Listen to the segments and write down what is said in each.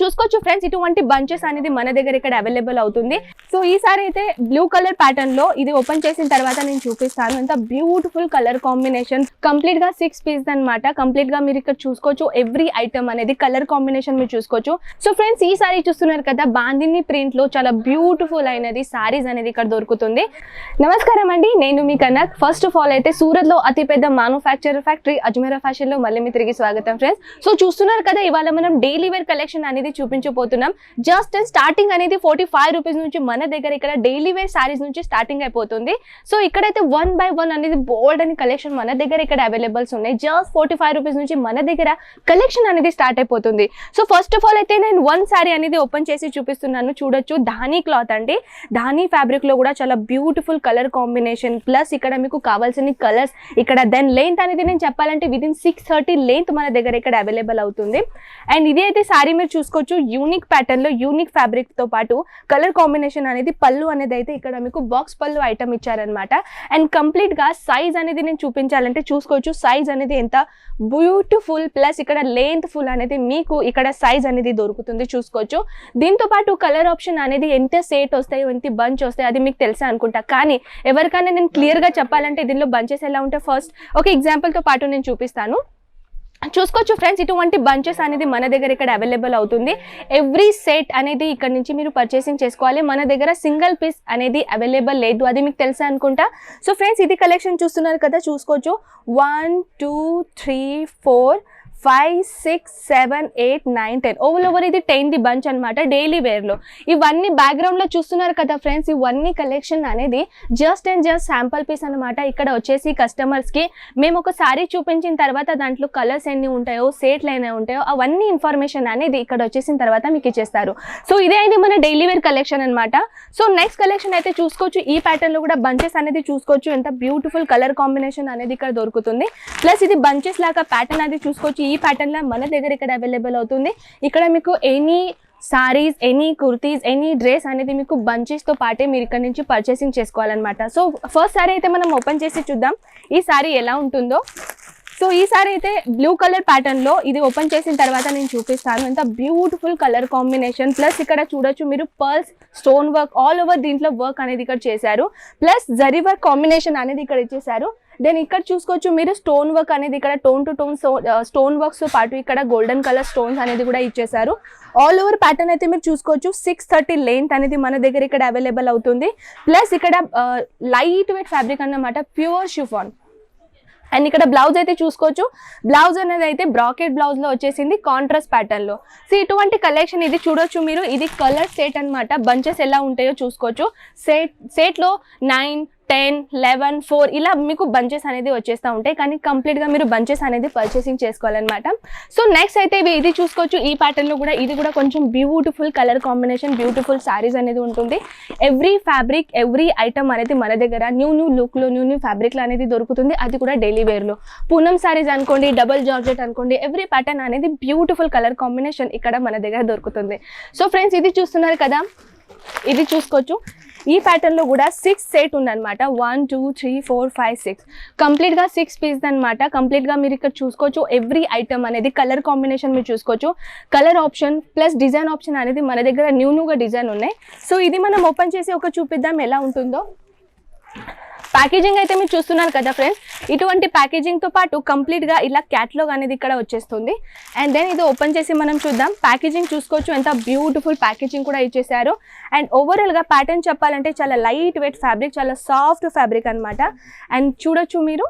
చూసుకోవచ్చు ఫ్రెండ్స్ ఇటువంటి బంచెస్ అనేది మన దగ్గర ఇక్కడ అవైలబుల్ అవుతుంది. సో ఈసారి అయితే బ్లూ కలర్ ప్యాటర్న్లో ఇది ఓపెన్ చేసిన తర్వాత నేను చూపిస్తాను. ఎంత బ్యూటిఫుల్ కలర్ కాంబినేషన్ కంప్లీట్గా సిక్స్ పీస్ అన్నమాట. కంప్లీట్గా మీరు ఇక్కడ చూసుకోవచ్చు. ఎవ్రీ ఐటమ్ అనేది కలర్ కాంబినేషన్ మీరు చూసుకోవచ్చు. సో ఫ్రెండ్స్ ఈ సారీ చూస్తున్నారు కదా బాందిని ప్రింట్లో చాలా బ్యూటిఫుల్ అయినది సారీస్ అనేది ఇక్కడ దొరుకుతుంది. నమస్కారం అండి నేను మీ కనక్. ఫస్ట్ ఆఫ్ ఆల్ అయితే సూరత్లో అతిపెద్ద మ్యానుఫ్యాక్చర్ ఫ్యాక్టరీ అజ్మీరా ఫ్యాషన్లో మళ్ళీ మీ తిరిగి స్వాగతం ఫ్రెండ్స్ సో చూస్తున్నారు కదా ఇవాళ మనం డైలీ వేర్ కలెక్షన్ అనేది చూపించబోతున్నాం. జస్ట్ స్టార్టింగ్ అనేది ఫార్టీ ఫైవ్ రూపీస్ నుంచి మన దగ్గర ఇక్కడ డైలీ వేర్ శారీస్ నుంచి స్టార్టింగ్ అయిపోతుంది. సో ఇక్కడైతే వన్ బై వన్ అనేది బోల్డ్ అని కలెక్షన్ మన దగ్గర ఇక్కడ అవైలబుల్స్ ఉన్నాయి. జస్ట్ ఫార్టీ ఫైవ్ రూపీస్ నుంచి మన దగ్గర కలెక్షన్ అనేది స్టార్ట్ అయిపోతుంది. సో ఫస్ట్ ఆఫ్ ఆల్ అయితే నేను వన్ శారీ అనేది ఓపెన్ చేసి చూపిస్తున్నాను. చూడొచ్చు. ధానీ క్లాత్ అండి. ధానీ ఫ్యాబ్రిక్లో కూడా చాలా బ్యూటిఫుల్ కలర్ కాంబినేషన్ ప్లస్ ఇక్కడ మీకు కావాల్సిన కలర్స్ ఇక్కడ దెన్ లెంత్ అనేది నేను చెప్పాలంటే విదిన్ సిక్స్ థర్టీ లెంత్ మన దగ్గర ఇక్కడ అవైలబుల్ అవుతుంది. అండ్ ఇది అయితే శారీ మీరు చూసుకోవచ్చు. యూనిక్ ప్యాటర్న్లో యూనిక్ ఫ్యాబ్రిక్తో పాటు కలర్ కాంబినేషన్ అనేది పళ్ళు అనేది అయితే ఇక్కడ మీకు బాక్స్ పళ్ళు ఐటమ్ ఇచ్చారనమాట అండ్ కంప్లీట్గా సైజ్ అనేది నేను చూపించాలంటే చూసుకోవచ్చు. సైజ్ అనేది ఎంత బ్యూటిఫుల్ ప్లస్ ఇక్కడ లెంత్ ఫుల్ అనేది మీకు ఇక్కడ సైజ్ అనేది దొరుకుతుంది చూసుకోవచ్చు. దీంతో పాటు కలర్ ఆప్షన్ అనేది ఎంత సేట్ వస్తాయో ఎంత బంచ్ వస్తాయో అది మీకు తెలుసా అనుకుంటా. కానీ ఎవరికైనా నేను క్లియర్గా చెప్పాలంటే దీనిలో బంచెస్ ఎలా ఉంటాయి ఫస్ట్ ఒక ఎగ్జాంపుల్తో పాటు నేను చూపిస్తాను. చూసుకోవచ్చు ఫ్రెండ్స్ ఇటువంటి బంచెస్ అనేది మన దగ్గర ఇక్కడ అవైలబుల్ అవుతుంది. ఎవ్రీ సెట్ అనేది ఇక్కడ నుంచి మీరు పర్చేసింగ్ చేసుకోవాలి. మన దగ్గర సింగిల్ పీస్ అనేది అవైలబుల్ లేదు. అది మీకు తెలుసా అనుకుంటా? సో ఫ్రెండ్స్ ఇది కలెక్షన్ చూస్తున్నారు కదా చూసుకోవచ్చు. One two three four five six seven eight nine ten over over ఇది టెన్ ది బంచ్ అనమాట డైలీ వేర్లో ఇవన్నీ బ్యాక్గ్రౌండ్లో చూస్తున్నారు కదా ఫ్రెండ్స్ ఇవన్నీ కలెక్షన్ అనేది just and just sample piece అనమాట ఇక్కడ వచ్చేసి కస్టమర్స్కి మేము ఒక సారీ చూపించిన తర్వాత దాంట్లో కలర్స్ ఎన్ని ఉంటాయో సేట్లు ఎన్ని ఉంటాయో అవన్నీ ఇన్ఫర్మేషన్ అనేది ఇక్కడ వచ్చేసిన తర్వాత మీకు ఇచ్చేస్తారు. సో ఇదే అయింది మన డైలీ వేర్ కలెక్షన్ అనమాట సో నెక్స్ట్ కలెక్షన్ అయితే చూసుకోవచ్చు. ఈ ప్యాటర్న్లో కూడా బంచెస్ అనేది చూసుకోవచ్చు. ఎంత బ్యూటిఫుల్ కలర్ కాంబినేషన్ అనేది ఇక్కడ దొరుకుతుంది. ప్లస్ ఇది బంచెస్ లాగా ప్యాటర్న్ అది చూసుకోవచ్చు. ఈ ప్యాటర్న్లో మన దగ్గర ఇక్కడ అవైలబుల్ అవుతుంది. ఇక్కడ మీకు any saris any kurtis any dress అనేది మీకు బంచెస్తో పాటే మీరు ఇక్కడ నుంచి పర్చేసింగ్ చేసుకోవాలన్నమాట. సో ఫస్ట్ సారీ అయితే మనం ఓపెన్ చేసి చూద్దాం. ఈ సారీ ఎలా ఉంటుందో. సో ఈ సారీ అయితే బ్లూ కలర్ ప్యాటర్న్లో ఇది ఓపెన్ చేసిన తర్వాత నేను చూపిస్తాను. ఎంత బ్యూటిఫుల్ కలర్ కాంబినేషన్ ప్లస్ ఇక్కడ చూడొచ్చు మీరు pearls stone work all over దీంట్లో వర్క్ అనేది ఇక్కడ చేశారు. ప్లస్ జరీ వర్క్ కాంబినేషన్ అనేది ఇక్కడ ఇచ్చేసారు దెన్ ఇక్కడ చూసుకోవచ్చు మీరు స్టోన్ వర్క్ అనేది ఇక్కడ tone to tone stone works పాటు ఇక్కడ గోల్డెన్ కలర్ స్టోన్స్ అనేది కూడా ఇచ్చేసారు ఆల్ ఓవర్ ప్యాటర్న్ అయితే మీరు చూసుకోవచ్చు సిక్స్ థర్టీ లెంత్ అనేది మన దగ్గర ఇక్కడ అవైలబుల్ అవుతుంది. ప్లస్ ఇక్కడ లైట్ వెయిట్ ఫ్యాబ్రిక్ అన్నమాట ప్యూర్ షిఫాన్ అండ్ ఇక్కడ బ్లౌజ్ అయితే చూసుకోవచ్చు. బ్లౌజ్ అనేది అయితే బ్రాకెట్ బ్లౌజ్లో వచ్చేసింది కాంట్రాస్ట్ ప్యాటర్న్లో. సో ఇటువంటి కలెక్షన్ ఇది చూడొచ్చు మీరు. ఇది కలర్ సెట్ అన్నమాట. బంచెస్ ఎలా ఉంటాయో చూసుకోవచ్చు. సెట్ సెట్లో నైన్ టెన్ లెవెన్ ఫోర్ ఇలా మీకు బంచెస్ అనేది వచ్చేస్తూ ఉంటాయి. కానీ కంప్లీట్గా మీరు బంచెస్ అనేది పర్చేసింగ్ చేసుకోవాలన్నమాట. సో నెక్స్ట్ అయితే ఇవి ఇది చూసుకోవచ్చు. ఈ ప్యాటర్న్లో కూడా ఇది కూడా కొంచెం beautiful colour combination beautiful saris అనేది ఉంటుంది. ఎవ్రీ ఫ్యాబ్రిక్ ఎవ్రీ ఐటమ్ అనేది మన దగ్గర న్యూ న్యూ లుక్లో న్యూ న్యూ ఫ్యాబ్రిక్లో అనేది దొరుకుతుంది. అది కూడా డైలీ వేర్లో పూనం శారీస్ అనుకోండి డబుల్ జార్జెట్ అనుకోండి ఎవ్రీ ప్యాటర్న్ అనేది బ్యూటిఫుల్ కలర్ కాంబినేషన్ ఇక్కడ మన దగ్గర దొరుకుతుంది. సో ఫ్రెండ్స్ ఇది చూస్తున్నారు కదా? ఇది చూసుకోవచ్చు. ఈ ప్యాటర్న్లో కూడా సిక్స్ సెట్ ఉందన్నమాట. One two three four five six కంప్లీట్గా సిక్స్ పీస్ అనమాట కంప్లీట్గా మీరు ఇక్కడ చూసుకోవచ్చు. ఎవ్రీ ఐటమ్ అనేది కలర్ కాంబినేషన్ మీరు చూసుకోవచ్చు. Colour option plus design option అనేది మన దగ్గర న్యూ న్యూగా డిజైన్ ఉన్నాయి. సో ఇది మనం ఓపెన్ చేసి ఒక చూపిద్దాం ఎలా ఉంటుందో. ప్యాకేజింగ్ అయితే మీరు చూస్తున్నారు కదా ఫ్రెండ్స్ ఇటువంటి ప్యాకేజింగ్తో పాటు కంప్లీట్గా ఇలా క్యాట్లాగ్ అనేది ఇక్కడ వచ్చేస్తుంది. అండ్ దెన్ ఇది ఓపెన్ చేసి మనం చూద్దాం. ప్యాకేజింగ్ చూసుకోవచ్చు. ఎంత బ్యూటిఫుల్ ప్యాకేజింగ్ కూడా ఇచ్చేసారు అండ్ ఓవరాల్గా ప్యాటర్న్ చెప్పాలంటే చాలా లైట్ వెయిట్ ఫ్యాబ్రిక్ చాలా సాఫ్ట్ ఫ్యాబ్రిక్ అన్నమాట. అండ్ చూడొచ్చు మీరు.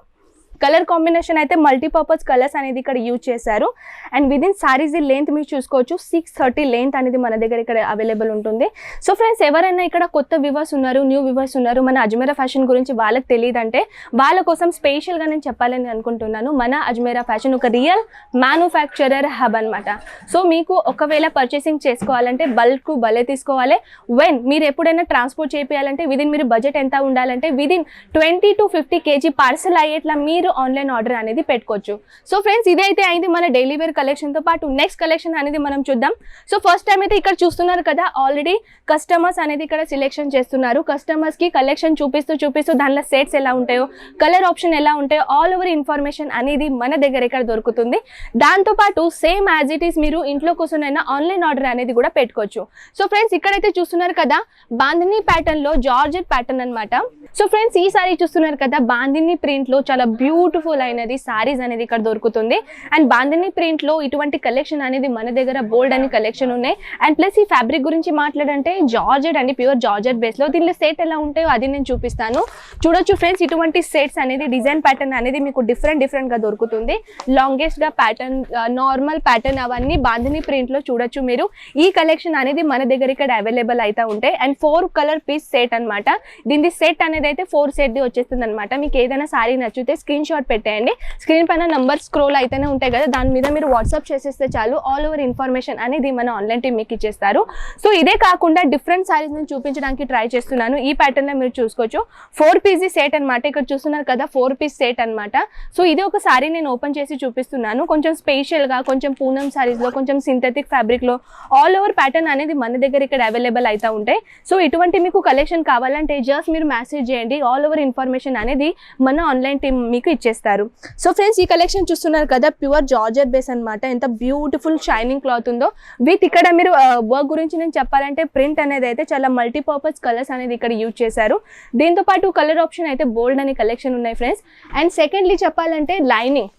కలర్ కాంబినేషన్ అయితే మల్టీపర్పస్ కలర్స్ అనేది ఇక్కడ యూజ్ చేశారు. అండ్ విదిన్ సారీస్ లెంత్ మీరు చూసుకోవచ్చు సిక్స్ థర్టీ లెంత్ అనేది మన దగ్గర ఇక్కడ అవైలబుల్ ఉంటుంది. సో ఫ్రెండ్స్ ఎవరైనా ఇక్కడ కొత్త వివర్స్ ఉన్నారు న్యూ వివర్స్ ఉన్నారు మన అజ్మేరా ఫ్యాషన్ గురించి వాళ్ళకి తెలియదంటే వాళ్ళ కోసం స్పెషల్గా నేను చెప్పాలని అనుకుంటున్నాను. మన అజ్మేరా ఫ్యాషన్ ఒక రియల్ మ్యానుఫ్యాక్చరర్ హబ్ అనమాట సో మీకు ఒకవేళ పర్చేసింగ్ చేసుకోవాలంటే బల్క్ భలే తీసుకోవాలి. వెన్ మీరు ఎప్పుడైనా ట్రాన్స్పోర్ట్ చేయాలంటే విదిన్ మీరు బడ్జెట్ ఎంత ఉండాలంటే within twenty to fifty KG parcel అయ్యేట్లా మీరు మీరు ఆన్లైన్ ఆర్డర్ అనేది పెట్టుకోవచ్చు. సో ఫ్రెండ్స్ ఇదైతే అయింది మన డైలీ వేర్ కలెక్షన్తో పాటు నెక్స్ట్ కలెక్షన్ అనేది మనం చూద్దాం. సో ఫస్ట్ టైం అయితే ఇక్కడ చూస్తున్నారు కదా ఆల్రెడీ కస్టమర్స్ అనేది ఇక్కడ సెలెక్షన్ చేస్తున్నారు. కస్టమర్స్కి కలెక్షన్ చూపిస్తూ చూపిస్తూ దానిలో సెట్స్ ఎలా ఉంటాయో కలర్ ఆప్షన్ ఎలా ఉంటాయో ఆల్ ఓవర్ ఇన్ఫర్మేషన్ అనేది మన దగ్గర ఇక్కడ దొరుకుతుంది. దాంతో పాటు సేమ్ యాజ్ ఇట్ ఈస్ మీరు ఇంట్లో కూర్చొనైనా ఆన్లైన్ ఆర్డర్ అనేది కూడా పెట్టుకోవచ్చు. సో ఫ్రెండ్స్ ఇక్కడైతే చూస్తున్నారు కదా బాందిని ప్యాటర్న్లో జార్జెట్ ప్యాటర్న్ అన్నమాట. సో ఫ్రెండ్స్ ఈ సారీ చూస్తున్నారు కదా బాందిని ప్రింట్లో చాలా బ్యూ బ్యూటిఫుల్ అయినది సారీస్ అనేది ఇక్కడ దొరుకుతుంది. అండ్ బాందిని ప్రింట్లో ఇటువంటి కలెక్షన్ అనేది మన దగ్గర బోల్డ్ అని కలెక్షన్ ఉన్నాయి. అండ్ ప్లస్ ఈ ఫ్యాబ్రిక్ గురించి మాట్లాడంటే జార్జెట్ అండి ప్యూర్ జార్జెట్ బేస్లో. దీనిలో సెట్ ఎలా ఉంటాయో అది నేను చూపిస్తాను. చూడొచ్చు ఫ్రెండ్స్ ఇటువంటి సెట్స్ అనేది డిజైన్ ప్యాటర్న్ అనేది మీకు డిఫరెంట్ డిఫరెంట్గా దొరుకుతుంది. లాంగెస్ట్గా ప్యాటర్న్ నార్మల్ ప్యాటర్న్ అవన్నీ బాందిని ప్రింట్లో చూడొచ్చు మీరు. ఈ కలెక్షన్ అనేది మన దగ్గర ఇక్కడ అవైలబుల్ అయితే ఉంటాయి. And four colour piece set అన్నమాట. దీని సెట్ అనేది అయితే ఫోర్ సెట్ ది వచ్చేస్తుంది అనమాట మీకు ఏదైనా సారీ నచ్చితే స్క్రీన్ షాట్ పెట్టేయండి. స్క్రీన్ పైన నంబర్ స్క్రోల్ అయితేనే ఉంటాయి కదా దాని మీద మీరు వాట్సాప్ చేసేస్తే చాలు. ఆల్ ఓవర్ ఇన్ఫర్మేషన్ అనేది మన ఆన్లైన్ టీమ్ మీకు ఇచ్చేస్తారు. సో ఇదే కాకుండా డిఫరెంట్ సారీస్ నేను చూపించడానికి ట్రై చేస్తున్నాను. ఈ ప్యాటర్న్లో మీరు చూసుకోవచ్చు. ఫోర్ పీజీ సెట్ అనమాట ఇక్కడ చూస్తున్నారు కదా ఫోర్ పీస్ సెట్ అన్నమాట. సో ఇది ఒక సారీ నేను ఓపెన్ చేసి చూపిస్తున్నాను. కొంచెం స్పెషల్గా కొంచెం పూనం సారీస్లో కొంచెం సింథటిక్ ఫ్యాబ్రిక్లో ఆల్ ఓవర్ ప్యాటర్న్ అనేది మన దగ్గర ఇక్కడ అవైలబుల్ అయితే ఉంటాయి. సో ఇటువంటి మీకు కలెక్షన్ కావాలంటే జస్ట్ మీరు మెసేజ్ చేయండి. ఆల్ ఓవర్ ఇన్ఫర్మేషన్ అనేది మన ఆన్లైన్ టీమ్ మీకు ఇచ్చేస్తారు. సో ఫ్రెండ్స్ ఈ కలెక్షన్ చూస్తున్నారు కదా ప్యూర్ జార్జెట్ బేస్ అన్నమాట. ఎంత బ్యూటిఫుల్ షైనింగ్ క్లాత్ ఉందో. విత్ ఇక్కడ మీరు వర్క్ గురించి నేను చెప్పాలంటే ప్రింట్ అనేది అయితే చాలా మల్టీపర్పస్ కలర్స్ అనేది ఇక్కడ యూజ్ చేశారు. దీంతో పాటు కలర్ ఆప్షన్ అయితే బోల్డ్ అనే కలెక్షన్ ఉన్నాయి ఫ్రెండ్స్ అండ్ సెకండ్లీ చెప్పాలంటే లైనింగ్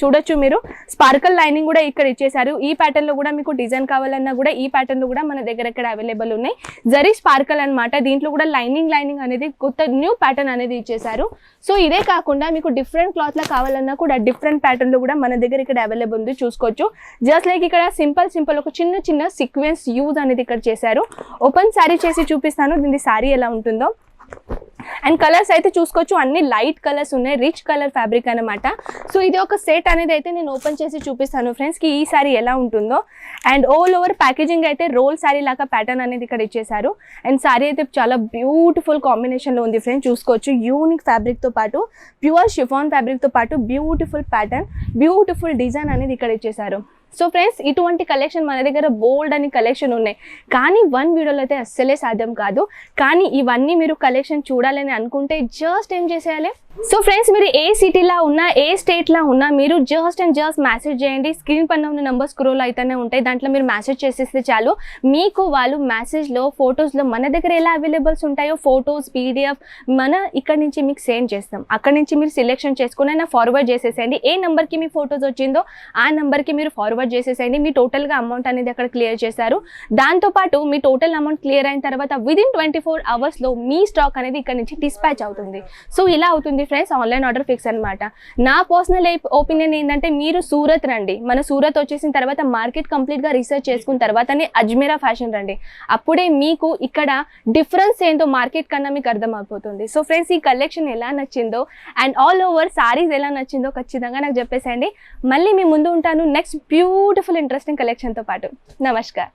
చూడొచ్చు మీరు. స్పార్కల్ లైనింగ్ కూడా ఇక్కడ ఇచ్చేసారు ఈ ప్యాటర్న్లో కూడా మీకు డిజైన్ కావాలన్నా కూడా ఈ ప్యాటర్న్లో కూడా మన దగ్గర ఇక్కడ అవైలబుల్ ఉన్నాయి. జరీ స్పార్కల్ అన్నమాట. దీంట్లో కూడా లైనింగ్ లైనింగ్ అనేది కొత్త న్యూ ప్యాటర్న్ అనేది ఇచ్చేసారు సో ఇదే కాకుండా మీకు డిఫరెంట్ క్లాత్లో కావాలన్నా కూడా డిఫరెంట్ ప్యాటర్న్లో కూడా మన దగ్గర ఇక్కడ అవైలబుల్ ఉంది. చూసుకోవచ్చు. జస్ట్ లైక్ ఇక్కడ సింపుల్ సింపుల్ ఒక చిన్న చిన్న సీక్వెన్స్ యూజ్ అనేది ఇక్కడ చేశారు. ఓపెన్ శారీ చేసి చూపిస్తాను. దీని శారీ ఎలా ఉంటుందో. అండ్ కలర్స్ అయితే చూసుకోవచ్చు. అన్ని లైట్ కలర్స్ ఉన్నాయి. రిచ్ కలర్ ఫ్యాబ్రిక్ అనమాట సో ఇది ఒక సెట్ అనేది అయితే నేను ఓపెన్ చేసి చూపిస్తాను ఫ్రెండ్స్కి ఈ సారీ ఎలా ఉంటుందో. అండ్ ఆల్ ఓవర్ ప్యాకేజింగ్ అయితే రోల్ సారీ లాగా ప్యాటర్న్ అనేది ఇక్కడ ఇచ్చేసారు అండ్ సారీ అయితే చాలా బ్యూటిఫుల్ కాంబినేషన్లో ఉంది ఫ్రెండ్స్ చూసుకోవచ్చు. యూనిక్ ఫ్యాబ్రిక్తో పాటు ప్యూర్ షిఫాన్ ఫ్యాబ్రిక్తో పాటు బ్యూటిఫుల్ ప్యాటర్న్ బ్యూటిఫుల్ డిజైన్ అనేది ఇక్కడ ఇచ్చేసారు సో ఫ్రెండ్స్ ఇటువంటి కలెక్షన్ మన దగ్గర బోల్డ్ అని కలెక్షన్ ఉన్నాయి. కానీ వన్ వీడియోలో అయితే అస్సలే సాధ్యం కాదు. కానీ ఇవన్నీ మీరు కలెక్షన్ చూడాలని అనుకుంటే జస్ట్ ఏం చేసేయాలి? సో ఫ్రెండ్స్ మీరు ఏ సిటీలో ఉన్నా ఏ స్టేట్లో ఉన్నా మీరు జస్ట్ అండ్ జస్ట్ మెసేజ్ చేయండి. స్క్రీన్ పైన ఉన్న నెంబర్ స్క్రోల్ అయితేనే ఉంటాయి. దాంట్లో మీరు మెసేజ్ చేసేస్తే చాలు. మీకు వాళ్ళు మెసేజ్లో ఫొటోస్లో మన దగ్గర ఎలా అవైలబుల్స్ ఉంటాయో ఫొటోస్ పీడిఎఫ్ మన ఇక్కడ నుంచి మీకు సెండ్ చేస్తాం. అక్కడ నుంచి మీరు సెలెక్షన్ చేసుకుని అయినా ఫార్వర్డ్ చేసేసేయండి. ఏ నెంబర్కి మీ ఫొటోస్ వచ్చిందో ఆ నెంబర్కి మీరు ఫార్వర్డ్ చేసేసేయండి. మీ టోటల్గా అమౌంట్ అనేది అక్కడ క్లియర్ చేశారు. దాంతోపాటు మీ టోటల్ అమౌంట్ క్లియర్ అయిన తర్వాత విదిన్ ట్వంటీ ఫోర్ అవర్స్లో మీ స్టాక్ అనేది ఇక్కడ నుంచి డిస్పాచ్ అవుతుంది. సో ఇలా అవుతుంది. ఫ్రెండ్స్ ఆన్లైన్ ఆర్డర్ ఫిక్స్ అనమాట నా పర్సనల్ ఒపీనియన్ ఏంటంటే మీరు సూరత్ రండి. మన సూరత్ వచ్చేసిన తర్వాత మార్కెట్ కంప్లీట్గా రీసెర్చ్ చేసుకున్న తర్వాతనే అజ్మీరా ఫ్యాషన్ రండి. అప్పుడే మీకు ఇక్కడ డిఫరెన్స్ ఏంటో మార్కెట్ కన్నా మీకు అర్థమైపోతుంది. సో ఫ్రెండ్స్ ఈ కలెక్షన్ ఎలా నచ్చిందో అండ్ ఆల్ ఓవర్ సారీస్ ఎలా నచ్చిందో ఖచ్చితంగా నాకు చెప్పేసేయండి. మళ్ళీ మీ ముందు ఉంటాను. నెక్స్ట్ బ్యూటిఫుల్ ఇంట్రెస్టింగ్ కలెక్షన్తో పాటు. నమస్కార్.